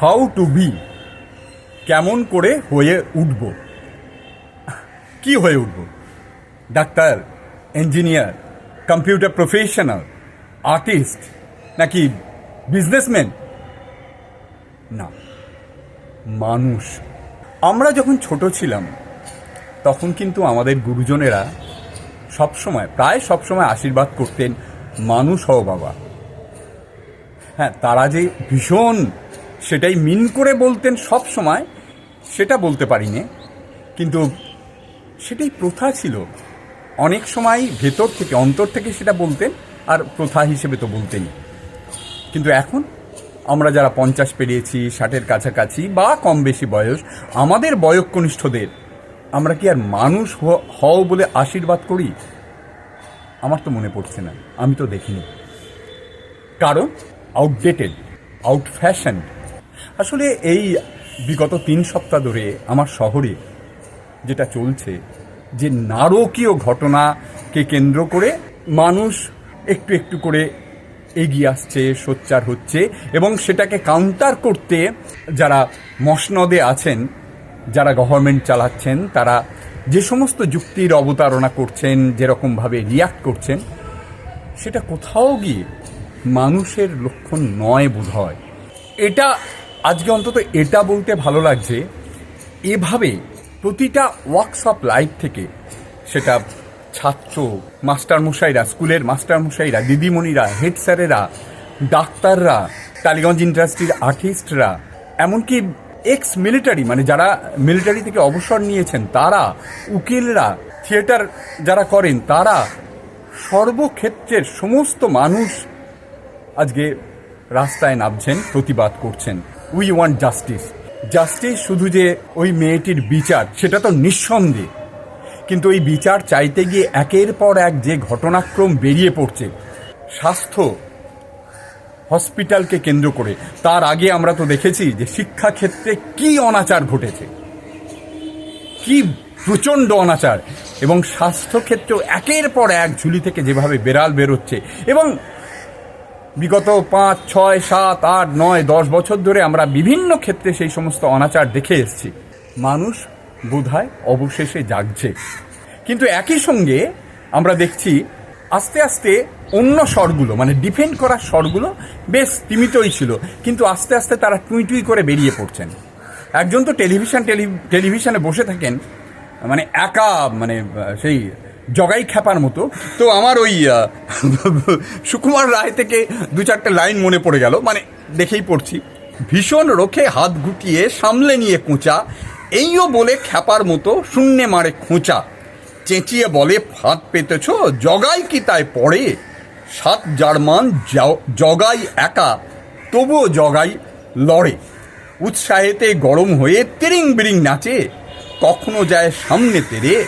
How to B. কেমন করে হয়ে উঠব? কি হয়ে উঠব? Doctor, engineer, computer professional, artist, নাকি বিজনেসম্যান? না, মানুষ। আমরা যখন ছোট ছিলাম, তখন কিন্তু আমাদের গুরুজনেরা সবসময়, প্রায় সবসময় আশীর্বাদ করতেন, মানুষ হও বাবা। হ্যাঁ তারা যে ভীষণ সেটাই মিন করে বলতেন সব সময়, সেটা বলতে পারিনি। কিন্তু সেটাই প্রথা ছিল। অনেক সময় ভেতর থেকে, অন্তর থেকে সেটা বলতেন, আর প্রথা হিসেবে তো বলতেনই কিন্তু এখন আমরা যারা পঞ্চাশ পেরিয়েছি, ষাটের কাছাকাছি, বা কম বেশি বয়স, আমাদের বয়কনিষ্ঠদের, আমরা কি আর মানুষ হও বলে আশীর্বাদ করি? আমার তো মনে পড়ছে না, আমি তো দেখিনি। কারণ আউটডেটেড আউট ফ্যাশন আসলে এই বিগত তিন সপ্তাহ ধরে আমার শহরে যেটা চলছে, যে নারকীয় ঘটনাকে কেন্দ্র করে মানুষ একটু একটু করে এগিয়ে আসছে, সোচ্চার হচ্ছে এবং সেটাকে কাউন্টার করতে যারা মসনদে আছেন, যারা গভর্নমেন্ট চালাচ্ছেন, তারা যে সমস্ত যুক্তির অবতারণা করছেন, যেরকমভাবে রিয়াক্ট করছেন, সেটা কোথাও গিয়ে মানুষের লক্ষণ নয় বোধ হয় এটা আজকে অন্তত এটা বলতে ভালো লাগছে, এভাবে প্রতিটা ওয়ার্কশপ লাইফ থেকে সেটা ছাত্র মাস্টারমশাইরা, স্কুলের মাস্টারমশাইরা, দিদিমণিরা হেড স্যারেরা, ডাক্তাররা, টালিগঞ্জ ইন্ডাস্ট্রির আর্টিস্টরা এমনকি এক্স মিলিটারি মানে যারা মিলিটারি থেকে অবসর নিয়েছেন, তারা, উকিলরা থিয়েটার যারা করেন, তারা সর্বক্ষেত্রের সমস্ত মানুষ আজকে রাস্তায় নামছেন, প্রতিবাদ করছেন। উই ওয়ান্ট জাস্টিস জাস্টিস শুধু যে ওই মেয়েটির বিচার, সেটা তো নিঃসন্দেহ। কিন্তু ওই বিচার চাইতে গিয়ে একের পর এক যে ঘটনাক্রম বেরিয়ে পড়ছে, স্বাস্থ্য হসপিটালকে কেন্দ্র করে, তার আগে আমরা তো দেখেছি যে শিক্ষাক্ষেত্রে কি অনাচার ঘটেছে। কি প্রচণ্ড অনাচার। এবং স্বাস্থ্যক্ষেত্রেও একের পর এক ঝুলি থেকে যেভাবে বেড়াল বেরোচ্ছে, এবং বিগত পাঁচ, ছয়, সাত, আট, নয়, দশ বছর ধরে আমরা বিভিন্ন ক্ষেত্রে সেই সমস্ত অনাচার দেখে এসেছি। মানুষ বোধহয় অবশেষে জাগছে। কিন্তু একই সঙ্গে আমরা দেখছি আস্তে আস্তে অন্য স্বরগুলো মানে ডিফেন্ড করার স্বরগুলো বেশ সীমিতই ছিল। কিন্তু আস্তে আস্তে তারা টুই টুই করে বেরিয়ে পড়ছেন। একজন তো টেলিভিশন, টেলি- টেলিভিশনে বসে থাকেন মানে একা মানে সেই জগাই খ্যাপার মতো। তো আমার ওই সুকুমার রায় থেকে দু চারটে লাইন মনে পড়ে গেল মানে দেখেই পড়ছি। ভীষণ রোখে হাত গুটিয়ে সামলে নিয়ে কোঁচা এইও বলে খ্যাপার মতো শূন্যে মারে খোঁচা। চেঁচিয়ে বলে, ফাঁদ পেতেছ? জগাই কি তাই পড়ে? সাত জার্মান জগাই একা, তবুও জগাই লড়ে। উৎসাহেতে গরম হয়ে তিরিং বিরিং নাচে, কখনো যায় সামনে তেরে,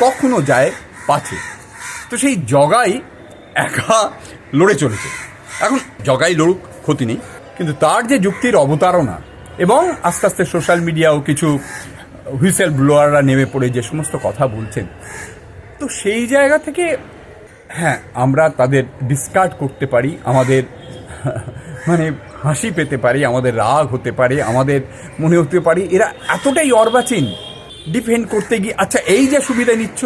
কখনো যায় পাছে তো সেই জগাই একা লড়ে চলেছে। এখন জগাই লড়ুক, ক্ষতি নেই। কিন্তু তার যে যুক্তির অবতারণা এবং আস্তে আস্তে সোশ্যাল মিডিয়াও কিছু হুইসেল ব্লোয়াররা নেমে পড়ে যে সমস্ত কথা বলছেন, তো সেই জায়গা থেকে হ্যাঁ আমরা তাদের ডিসকার্ড করতে পারি, আমাদের মানে হাসি পেতে পারি, আমাদের রাগ হতে পারে, আমাদের মনে হতে পারি, এরা এতটাই অর্বাচীন ডিফেন্ড করতে গিয়ে আচ্ছা এই যে সুবিধা নিচ্ছ,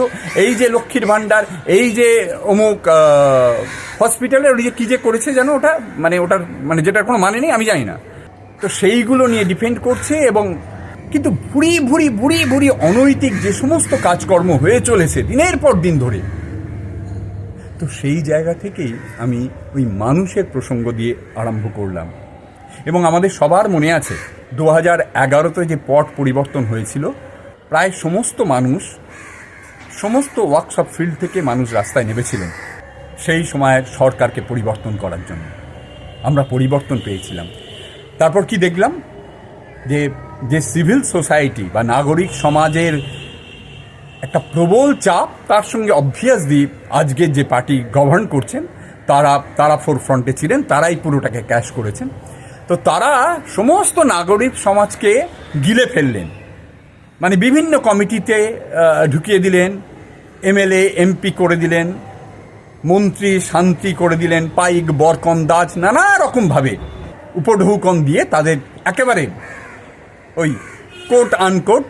এই যে লক্ষ্মীর ভাণ্ডার, এই যে অমুক হসপিটালে ওই যে কী যে করেছে জানো ওটা মানে ওটার মানে যেটার কোনো মানে নেই, আমি জানি না। তো সেইগুলো নিয়ে ডিফেন্ড করছে এবং কিন্তু ভুড়ি ভুড়ি ভুড়ি ভুড়ি অনৈতিক যে সমস্ত কাজকর্ম হয়ে চলেছে দিনের পর দিন ধরে। তো সেই জায়গা থেকেই আমি ওই মানুষের প্রসঙ্গ দিয়ে আরম্ভ করলাম। এবং আমাদের সবার মনে আছে, দু হাজার এগারোতে যে পট পরিবর্তন হয়েছিল প্রায় সমস্ত মানুষ সমস্ত ওয়ার্কশপ ফিল্ড থেকে মানুষ রাস্তায় নেমেছিলেন সেই সময়ের সরকারকে পরিবর্তন করার জন্য। আমরা পরিবর্তন পেয়েছিলাম। তারপর কি দেখলাম? যে যে সিভিল সোসাইটি বা নাগরিক সমাজের একটা প্রবল চাপ, তার সঙ্গে অবভিয়াসলি আজকের যে পার্টি গভর্ন করছেন, তারা তারা ফোর ফ্রন্টে ছিলেন, তারাই পুরোটাকে ক্যাশ করেছেন। তো তারা সমস্ত নাগরিক সমাজকে গিলে ফেললেন। মানে বিভিন্ন কমিটিতে ঢুকিয়ে দিলেন, এমএলএ, এমপি করে দিলেন, মন্ত্রী, শান্তি করে দিলেন, পাইক, বরকন, দাজ, নানা রকমভাবে উপঢৌকন দিয়ে তাদের একেবারে ওই কোট আনকোট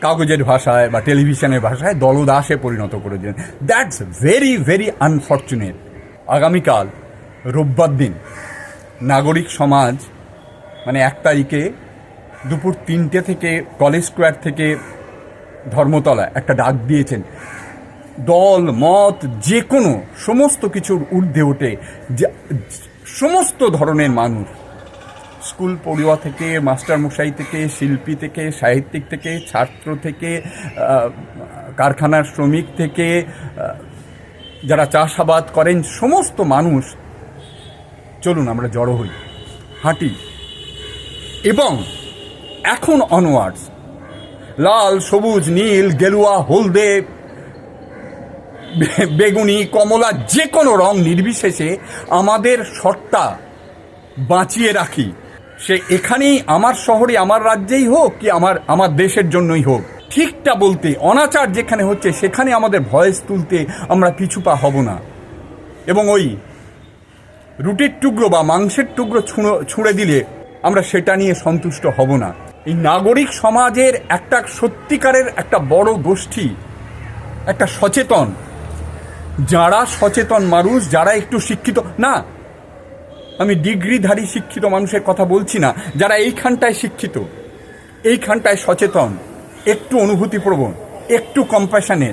কাগজের ভাষায় বা টেলিভিশনের ভাষায় দলদাসে পরিণত করে দিলেন। দ্যাটস ভেরি ভেরি আনফর্চুনেট আগামীকাল রোববার দিন নাগরিক সমাজ মানে এক তারিখে দুপুর তিনটে থেকে কলেজ স্কোয়ার থেকে ধর্মতলা একটা ডাক দিয়েছেন। দল, মত যে কোনো সমস্ত কিছুর ঊর্ধ্বে ওঠে সমস্ত ধরনের মানুষ। স্কুল পড়ুয়া থেকে, মাস্টারমশাই থেকে, শিল্পী থেকে, সাহিত্যিক থেকে, ছাত্র থেকে কারখানার শ্রমিক থেকে যারা চাষাবাদ করেন, সমস্ত মানুষ। চলুন আমরা জড়ো হই, হাঁটি এবং এখন অনওয়ার্ডস লাল, সবুজ, নীল, গেরুয়া, হলদে বেগুনি, কমলা যে কোনো রং নির্বিশেষে আমাদের সত্তা বাঁচিয়ে রাখি। সে এখানেই আমার শহরে, আমার রাজ্যেই হোক কি আমার আমার দেশের জন্যই হোক। ঠিকটা বলতে, অনাচার যেখানে হচ্ছে, সেখানে আমাদের ভয়েস তুলতে আমরা পিছুপা হব না। এবং ওই রুটির টুকরো বা মাংসের টুকরো ছুঁড়ে দিলে আমরা সেটা নিয়ে সন্তুষ্ট হব না। এই নাগরিক সমাজের একটা সত্যিকারের একটা বড় গোষ্ঠী, একটা সচেতন। যারা সচেতন মানুষ, যারা একটু শিক্ষিত, না, আমি ডিগ্রিধারী শিক্ষিত মানুষের কথা বলছি না, যারা এইখানটায় শিক্ষিত, এইখানটায় সচেতন, একটু অনুভূতিপ্রবণ, একটু কম্প্যাশনের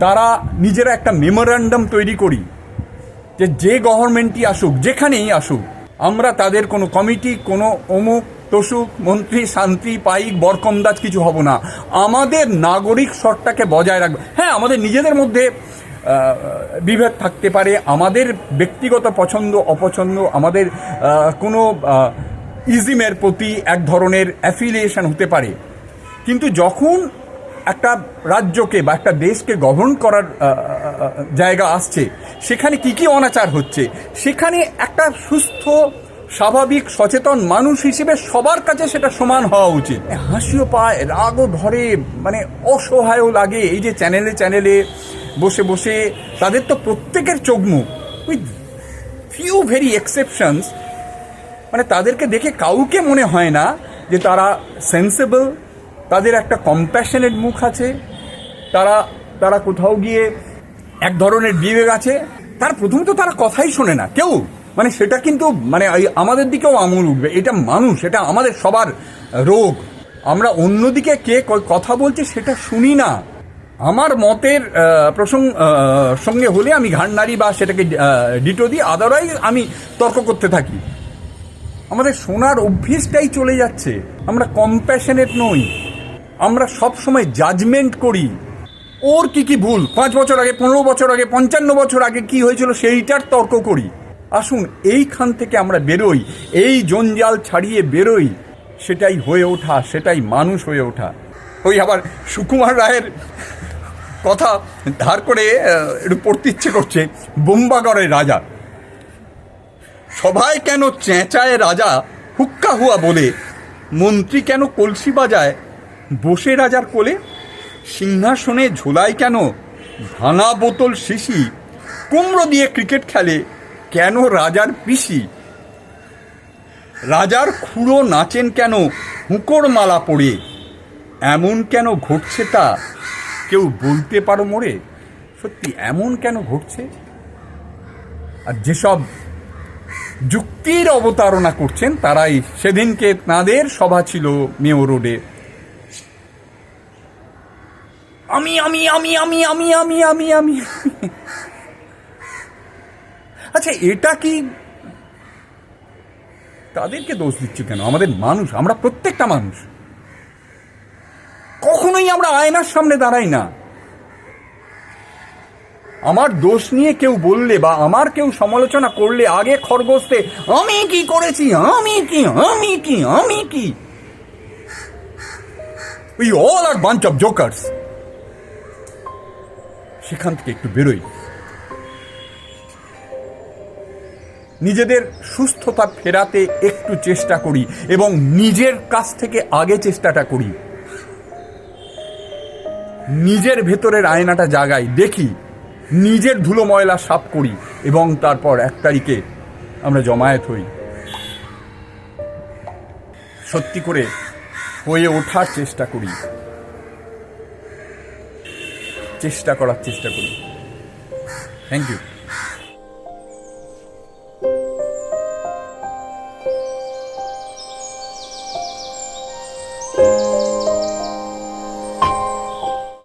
তারা নিজেরা একটা মেমোরান্ডাম তৈরি করি যে যে গভর্নমেন্টই আসুক, যেখানেই আসুক, আমরা তাদের কোনো কমিটি কোনো অমুক তসুক মন্ত্রী, শান্তি, পাইক বরকন্দাজ কিছু হব না। আমাদের নাগরিক স্বরটাকে বজায় রাখবে। হ্যাঁ আমাদের নিজেদের মধ্যে বিভেদ থাকতে পারে, আমাদের ব্যক্তিগত পছন্দ, অপছন্দ, আমাদের কোনো ইজিমের প্রতি এক ধরনের অ্যাফিলিয়েশন হতে পারে। কিন্তু যখন একটা রাজ্যকে বা একটা দেশকে গভর্ন করার জায়গা আসছে, সেখানে কি কি অনাচার হচ্ছে, সেখানে একটা সুস্থ স্বাভাবিক, সচেতন মানুষ হিসেবে সবার কাছে সেটা সমান হওয়া উচিত। হাসিও পায়, রাগও ধরে মানে অসহায়ও লাগে। এই যে চ্যানেলে চ্যানেলে বসে বসে তাদের তো প্রত্যেকের চোখ মুখ উইথ ফিউ ভেরি এক্সেপশনস মানে তাদেরকে দেখে কাউকে মনে হয় না যে তারা সেন্সেবল তাদের একটা কম্প্যাশনেট মুখ আছে। তারা তারা কোথাও গিয়ে এক ধরনের বিবেক আছে। তার প্রথমত তারা কথাই শোনে না। কেউ মানে সেটা কিন্তু মানে আমাদের দিকেও আমল উঠবে। এটা মানুষ, এটা আমাদের সবার রোগ। আমরা অন্যদিকে কে কথা বলছে সেটা শুনি না। আমার মতের প্রসঙ্গ সঙ্গে হলে আমি ঘাড় নাড়ি বা সেটাকে ডিটো দিই আদারওয়াইজ আমি তর্ক করতে থাকি। আমাদের শোনার অভ্যেসটাই চলে যাচ্ছে। আমরা কম্প্যাশনেট নই। আমরা সব সময় জাজমেন্ট করি। ওর কি কি ভুল? পাঁচ বছর আগে, পনেরো বছর আগে, পঞ্চান্ন বছর আগে কি হয়েছিল সেইটার তর্ক করি। আসুন এইখান থেকে আমরা বেরোই। এই জঞ্জাল ছাড়িয়ে বেরোই। সেটাই হয়ে ওঠা, সেটাই মানুষ হয়ে ওঠা। ওই আবার সুকুমার রায়ের কথা ধার করে একটু পড়তে ইচ্ছে করছে বোম্বাগড়ের রাজা। সবাই কেন চেঁচায় রাজা, হুক্কা হুয়া বলে? মন্ত্রী কেন কলসি বাজায়, বসে রাজার কোলে? সিংহাসনে ঝোলায় কেন? ভাঙা বোতল শিশি, কুমড়ো দিয়ে ক্রিকেট খেলে কেন রাজার পিসি রাজার খুঁড়ো নাচেন কেন হুঁকোর মালা পড়ে এমন কেন ঘটছে তা কেউ বলতে পারো মোরে সত্যি এমন কেন ঘটছে আর যেসব যুক্তির অবতারণা করছেন তারাই সেদিনকে তাঁদের সভা ছিল মেয় রোডে আমি আমি আমি আমি আমি আমি আমি আমি আচ্ছা এটা কি? তাদেরকে দোষ দিচ্ছি কেন? আমাদের মানুষ, আমরা প্রত্যেকটা মানুষ। কখনোই আমরা আয়নার সামনে দাঁড়াই না। আমার দোষ নিয়ে কেউ বললে বা আমার কেউ সমালোচনা করলে আগে খরগোশতে আমি কি করেছি? আমি কি? আমি কি? আমি কি? We all are bunch of jokers সেখান থেকে একটু বেরোই। নিজেদের সুস্থতা ফেরাতে একটু চেষ্টা করি এবং নিজের কাছ থেকে আগে চেষ্টাটা করি। নিজের ভেতরের আয়নাটা জাগাই, দেখি নিজের ধুলো ময়লা সাফ করি এবং তারপর এক তারিখে আমরা জমায়েত হই। সত্যি করে হয়ে ওঠার চেষ্টা করি। চেষ্টা করার চেষ্টা করি। Thank you